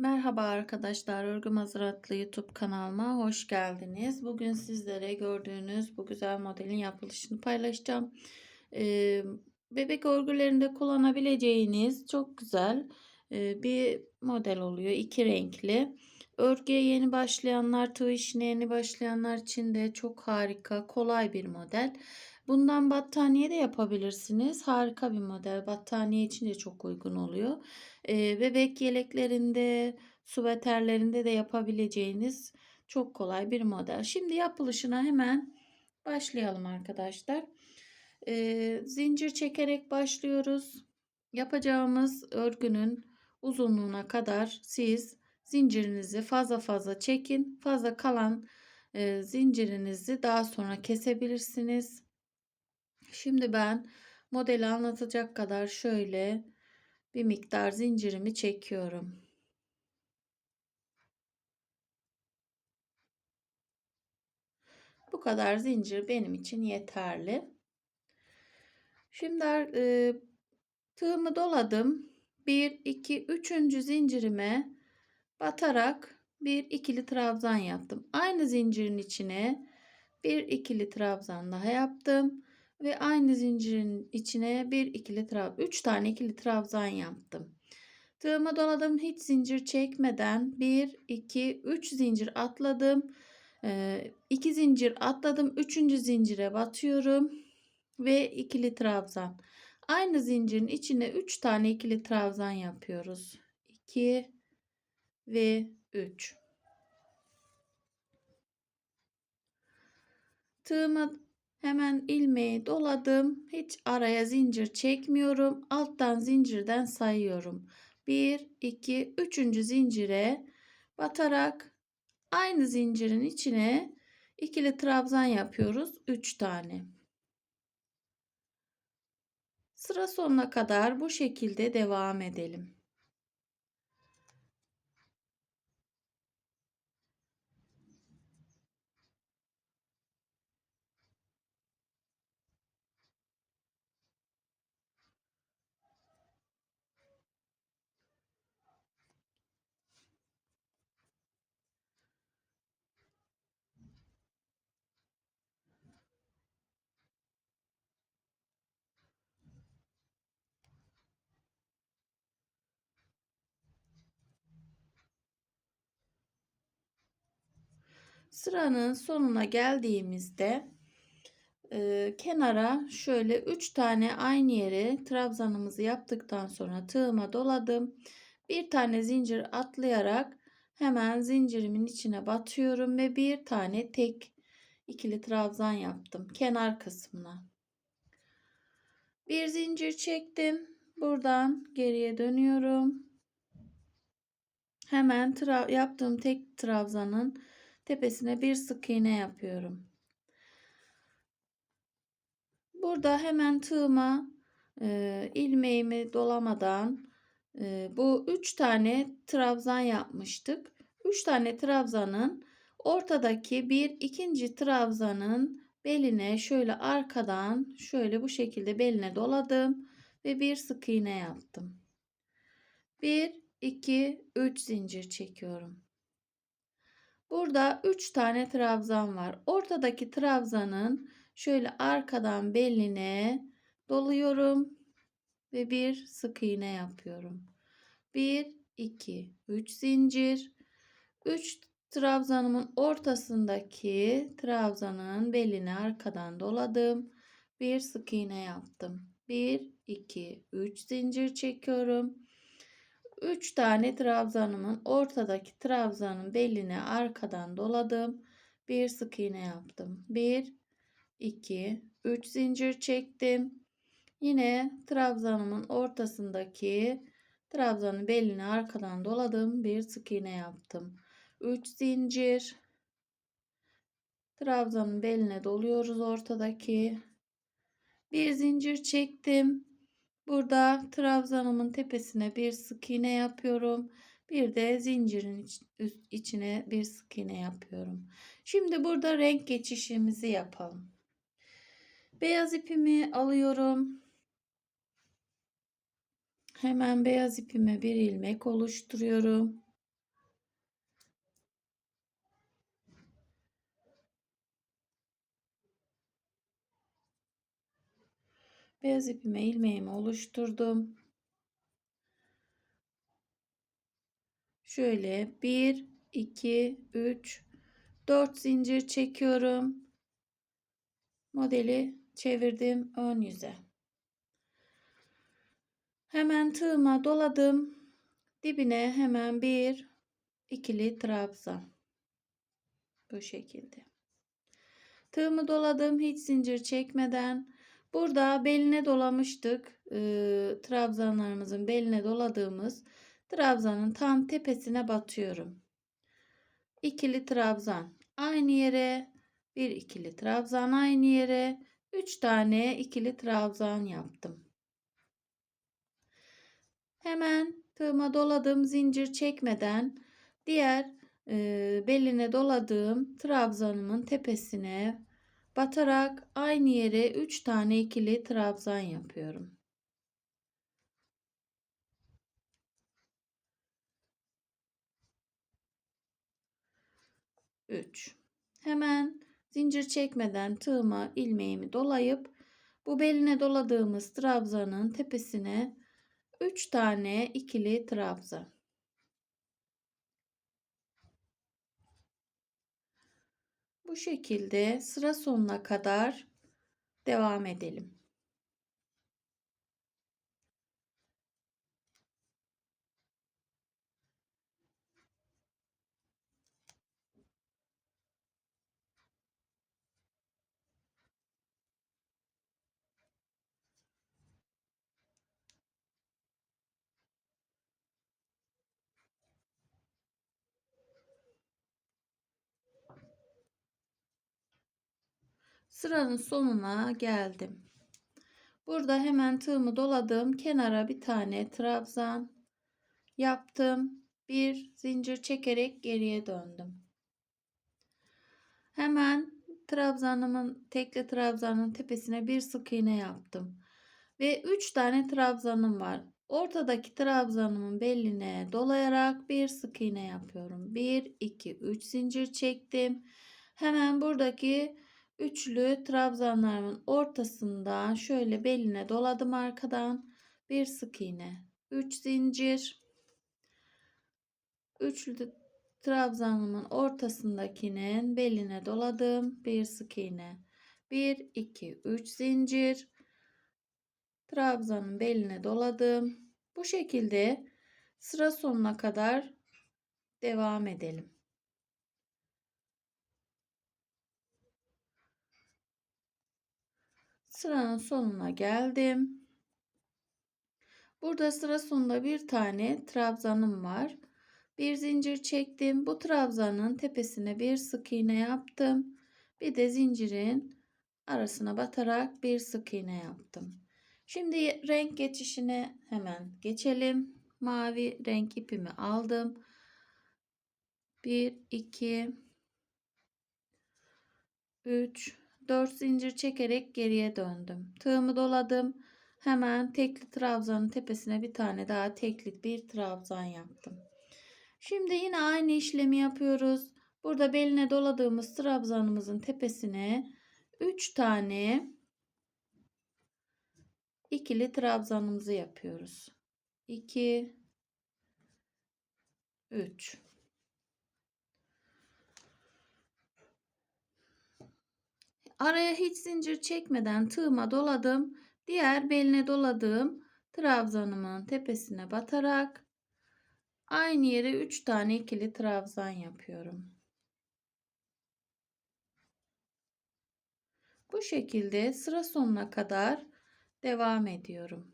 Merhaba arkadaşlar, Örgü Mazuratlı YouTube kanalıma hoş geldiniz. Bugün sizlere gördüğünüz bu güzel modelin yapılışını paylaşacağım. Ee, bebek örgülerinde kullanabileceğiniz çok güzel e, bir model oluyor. iki renkli. Örgüye yeni başlayanlar, tığ işine yeni başlayanlar için de çok harika, kolay bir model. Bundan battaniye de yapabilirsiniz. Harika bir model. Battaniye için de çok uygun oluyor. Ee, bebek yeleklerinde, süveterlerinde de yapabileceğiniz çok kolay bir model. Şimdi yapılışına hemen başlayalım arkadaşlar. Ee, zincir çekerek başlıyoruz. Yapacağımız örgünün uzunluğuna kadar siz zincirinizi fazla fazla çekin. Fazla kalan e, zincirinizi daha sonra kesebilirsiniz. Şimdi ben modeli anlatacak kadar şöyle bir miktar zincirimi çekiyorum. Bu kadar zincir benim için yeterli. Şimdi e, tığımı doladım. 1 2 3. zincirime batarak bir ikili trabzan yaptım. Aynı zincirin içine bir ikili trabzan daha yaptım ve aynı zincirin içine bir ikili trabzan, 3 tane ikili trabzan yaptım. Tığıma doladım hiç zincir çekmeden 1 2 3 zincir atladım. 2 zincir atladım. 3. zincire batıyorum ve ikili trabzan. Aynı zincirin içine 3 tane ikili trabzan yapıyoruz. 2 ve 3. Tığıma Hemen ilmeği doladım. Hiç araya zincir çekmiyorum. Alttan zincirden sayıyorum. 1, 2, 3. zincire batarak aynı zincirin içine ikili trabzan yapıyoruz. 3 tane. Sıra sonuna kadar bu şekilde devam edelim. Sıranın sonuna geldiğimizde e, kenara şöyle 3 tane aynı yere trabzanımızı yaptıktan sonra tığıma doladım. Bir tane zincir atlayarak hemen zincirimin içine batıyorum ve bir tane tek ikili trabzan yaptım kenar kısmına. Bir zincir çektim. Buradan geriye dönüyorum. Hemen yaptığım tek trabzanın tepesine bir sık iğne yapıyorum. Burada hemen tığıma e, ilmeğimi dolamadan e, bu üç tane trabzan yapmıştık. Üç tane trabzanın ortadaki bir ikinci trabzanın beline şöyle arkadan şöyle bu şekilde beline doladım ve bir sık iğne yaptım. 1 2 3 zincir çekiyorum. Burada 3 tane trabzan var. Ortadaki trabzanın şöyle arkadan beline doluyorum ve bir sık iğne yapıyorum. 1 2 3 zincir 3 trabzanımın ortasındaki trabzanın beline arkadan doladım. Bir sık iğne yaptım. 1 2 3 zincir çekiyorum. 3 tane trabzanımın ortadaki trabzanın beline arkadan doladım. Bir sık iğne yaptım. 1 2 3 zincir çektim. Yine trabzanımın ortasındaki trabzanın beline arkadan doladım. Bir sık iğne yaptım. 3 zincir trabzanın beline doluyoruz ortadaki. Bir zincir çektim. Burada trabzanımın tepesine bir sık iğne yapıyorum. Bir de zincirin içine bir sık iğne yapıyorum. Şimdi burada renk geçişimizi yapalım. Beyaz ipimi alıyorum. Hemen beyaz ipime bir ilmek oluşturuyorum. Beyaz ipime ilmeğimi oluşturdum. Şöyle 1 2 3 4 zincir çekiyorum. Modeli çevirdim ön yüze. Hemen tığıma doladım. Dibine hemen bir ikili trabzan. Bu şekilde. Tığımı doladım hiç zincir çekmeden. Burada beline dolamıştık. E, trabzanlarımızın beline doladığımız trabzanın tam tepesine batıyorum. İkili trabzan aynı yere bir ikili trabzan aynı yere 3 tane ikili trabzan yaptım. Hemen tığıma doladım zincir çekmeden diğer e, beline doladığım trabzanımın tepesine batarak aynı yere 3 tane ikili trabzan yapıyorum. Üç. Hemen zincir çekmeden tığıma ilmeğimi dolayıp bu beline doladığımız trabzanın tepesine 3 tane ikili trabzan. Bu şekilde sıra sonuna kadar devam edelim. Sıranın sonuna geldim. Burada hemen tığımı doladım. Kenara bir tane trabzan yaptım. Bir zincir çekerek geriye döndüm. Hemen trabzanımın tekli trabzanın tepesine bir sık iğne yaptım. Ve 3 tane trabzanım var. Ortadaki trabzanımın beline dolayarak bir sık iğne yapıyorum. 1 2 3 zincir çektim. Hemen buradaki üçlü trabzanlarımın ortasından şöyle beline doladım arkadan. Bir sık iğne 3 zincir. Üçlü trabzanımın ortasındakinin beline doladım bir sık iğne. 1 2 3 zincir. Trabzanın beline doladım. Bu şekilde sıra sonuna kadar devam edelim Sıranın sonuna geldim. Burada sıra sonunda bir tane trabzanım var. Bir zincir çektim. Bu trabzanın tepesine bir sık iğne yaptım. Bir de zincirin arasına batarak bir sık iğne yaptım. Şimdi renk geçişine hemen geçelim. Mavi renk ipimi aldım. 1 2 3 4 zincir çekerek geriye döndüm. Tığımı doladım. Hemen tekli trabzanın tepesine bir tane daha teklik bir trabzan yaptım. Şimdi yine aynı işlemi yapıyoruz. Burada beline doladığımız trabzanımızın tepesine 3 tane ikili trabzanımızı yapıyoruz. 2 3 Araya hiç zincir çekmeden tığıma doladım. Diğer beline doladığım trabzanımın tepesine batarak aynı yere 3 tane ikili trabzan yapıyorum. Bu şekilde sıra sonuna kadar devam ediyorum.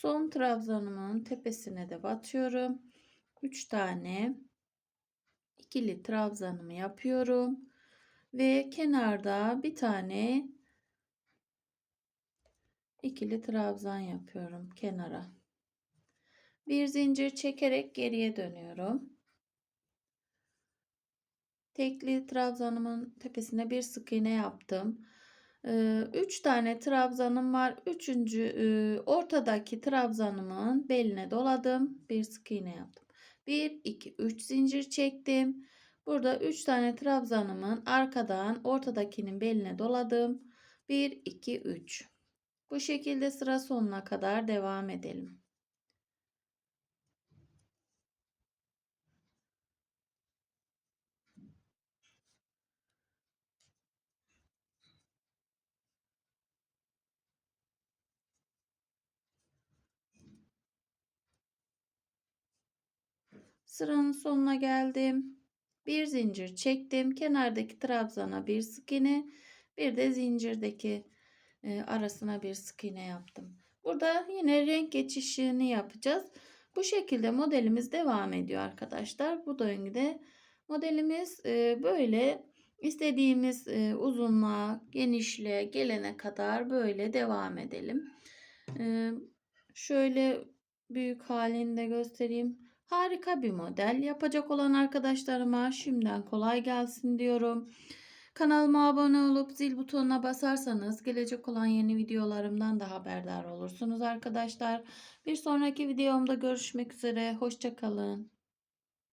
Son trabzanımın tepesine de batıyorum. 3 tane ikili trabzanımı yapıyorum ve kenarda bir tane ikili trabzan yapıyorum kenara. Bir zincir çekerek geriye dönüyorum. Tekli trabzanımın tepesine bir sık iğne yaptım. 3 tane trabzanım var. Üçüncü ortadaki trabzanımın beline doladım. Bir sık iğne yaptım. 1, 2, 3 zincir çektim. Burada 3 tane trabzanımın arkadan ortadakinin beline doladım. 1, 2, 3. Bu şekilde sıra sonuna kadar devam edelim. Sıranın sonuna geldim. Bir zincir çektim. Kenardaki trabzana bir sık iğne, bir de zincirdeki e, arasına bir sık iğne yaptım. Burada yine renk geçişini yapacağız. Bu şekilde modelimiz devam ediyor arkadaşlar. Bu döngüde modelimiz e, böyle istediğimiz e, uzunluğa, genişliğe gelene kadar böyle devam edelim. E, şöyle büyük halini de göstereyim. Harika bir model. Yapacak olan arkadaşlarıma şimdiden kolay gelsin diyorum. Kanalıma abone olup zil butonuna basarsanız gelecek olan yeni videolarımdan da haberdar olursunuz arkadaşlar. Bir sonraki videomda görüşmek üzere. Hoşçakalın.